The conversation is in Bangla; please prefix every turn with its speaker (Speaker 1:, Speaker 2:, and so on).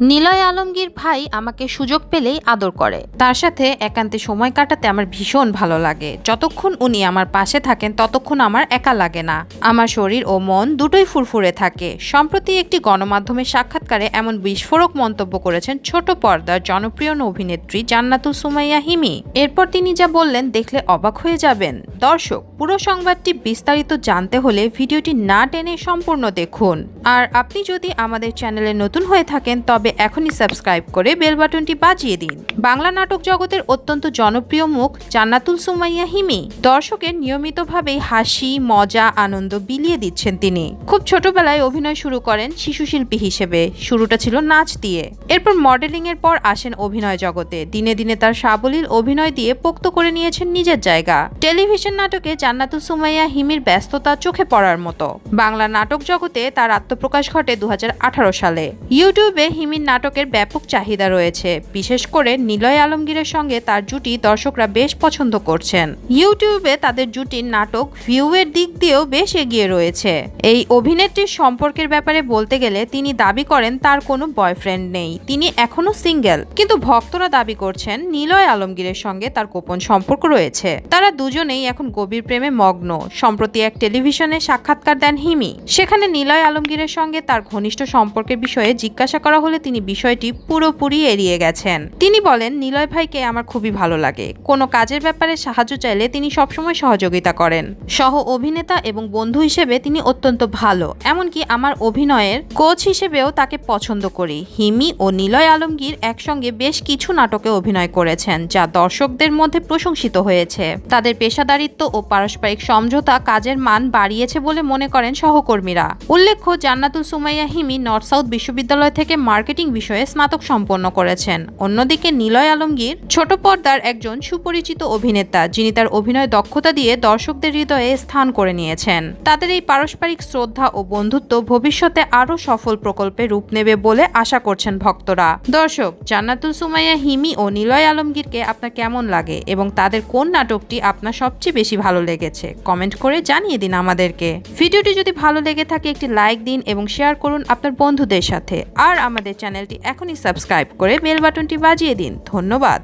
Speaker 1: নিলয় আলমগীর ভাই আমাকে সুযোগ পেলেই আদর করে। তার সাথে একান্তে সময় কাটাতে আমার ভীষণ ভালো লাগে। যতক্ষণ উনি আমার পাশে থাকেন, ততক্ষণ আমার একা লাগে না। আমার শরীর ও মন দুটোই ফুরফুরে থাকে। সম্প্রতি একটি গণমাধ্যমের সাক্ষাৎকারে এমন বিস্ফোরক মন্তব্য করেছেন ছোট পর্দার জনপ্রিয় অভিনেত্রী জান্নাতুল সুমাইয়া হিমি। এরপর তিনি যা বললেন দেখলে অবাক হয়ে যাবেন। দর্শক, পুরো সংবাদটি বিস্তারিত জানতে হলে ভিডিওটি না টেনে সম্পূর্ণ দেখুন। আর আপনি যদি আমাদের চ্যানেলে নতুন হয়ে থাকেন, তবে এখনই সাবস্ক্রাইব করে বেল বাটনটি বাজিয়ে দিন। বাংলা নাটক জগতের অত্যন্ত জনপ্রিয় মুখ, জান্নাতুল সুমাইয়া হিমি। দর্শকের নিয়মিতভাবেই হাসি, মজা, আনন্দ বিলিয়ে দিচ্ছেন তিনি। খুব ছোটবেলায় অভিনয় শুরু করেন শিশু শিল্পী হিসেবে। শুরুটা ছিল নাচ দিয়ে। এরপর মডেলিং এর পর আসেন অভিনয় জগতে। দিনে দিনে তার সাবলীল অভিনয় দিয়ে পোক্ত করে নিয়েছেন নিজের জায়গা। টেলিভিশন নাটকে জান্নাতুল সুমাইয়া হিমির ব্যস্ততা চোখে পড়ার মতো। বাংলা নাটক জগতে তার আত্মপ্রকাশ ঘটে দু সালে। ইউটিউবে হিমির নাটকের ব্যাপক চাহিদা রয়েছে। বিশেষ করে নিলয় আলমগীরের সঙ্গে তার জুটি দর্শকরা বেশ পছন্দ করছেন। ইউটিউবে তাদের জুটির নাটক ভিউয়ের দিক দিয়েও বেশ এগিয়ে রয়েছে। এই অভিনেত্রীর সম্পর্কের ব্যাপারে বলতে গেলে তিনি দাবি করেন, তার কোনো বয়ফ্রেন্ড নেই। তিনি এখনও সিঙ্গেল। কিন্তু ভক্তরা দাবি করছেন, নিলয় আলমগীরের সঙ্গে তার গোপন সম্পর্ক রয়েছে। তারা দুজনেই এখন গভীর প্রেমে মগ্ন। সম্প্রতি এক টেলিভিশনে সাক্ষাৎকার দেন হিমি। সেখানে নিলয় আলমগীরের সঙ্গে তার ঘনিষ্ঠ সম্পর্কের বিষয়ে জিজ্ঞাসা করা হলে তিনি বিষয়টি পুরোপুরি এড়িয়ে গেছেন। তিনি বলেন, নিলয় ভাইকে আমার খুবই ভালো লাগে। কোনো কাজের ব্যাপারে সাহায্য চাইলে তিনি সবসময় সহযোগিতা করেন। সহ অভিনেতা এবং বন্ধু হিসেবে তিনি অত্যন্ত ভালো। এমনকি আমার অভিনয়ের কোচ হিসেবেও তাকে পছন্দ করি। হিমি ও নিলয় আলমগীর একসঙ্গে বেশ কিছু নাটকে অভিনয় করেছেন, যা দর্শকদের মধ্যে প্রশংসিত হয়েছে। তাদের পেশাদারিত্ব ও পারস্পরিক সমঝোতা কাজের মান বাড়িয়েছে বলে মনে করেন সহকর্মীরা। উল্লেখ্য, জান্নাতুল সুমাইয়া হিমি নর্থ সাউথ বিশ্ববিদ্যালয় থেকে মার্কেটিং বিষয়ে স্নাতক সম্পন্ন করেছেন। অন্যদিকে নিলয় আলমগীর ছোট পর্দার একজন সুপরিচিত অভিনেতা, যিনি তার অভিনয় দক্ষতা দিয়ে দর্শকদের হৃদয়ে স্থান করে নিয়েছেন। তাদের এই পারস্পরিক শ্রদ্ধা ও বন্ধুত্ব ভবিষ্যতে আরও সফল প্রকল্পে রূপ নেবে বলে আশা করছেন ভক্তরা। দর্শক, জান্নাতুল সুমাইয়া হিমি ও নিলয় আলমগীরকে আপনার কেমন লাগে এবং তাদের কোন নাটকটি আপনার সবচেয়ে বেশি ভালো লেগেছে। কমেন্ট করে জানিয়ে দিন আমাদেরকে। ভিডিওটি যদি ভালো লেগে থাকে, একটি লাইক দিন এবং শেয়ার করুন আপনার বন্ধুদের সাথে। আর আমাদের চ্যানেলটি এখনই সাবস্ক্রাইব করে বেল বাটনটি বাজিয়ে দিন। ধন্যবাদ।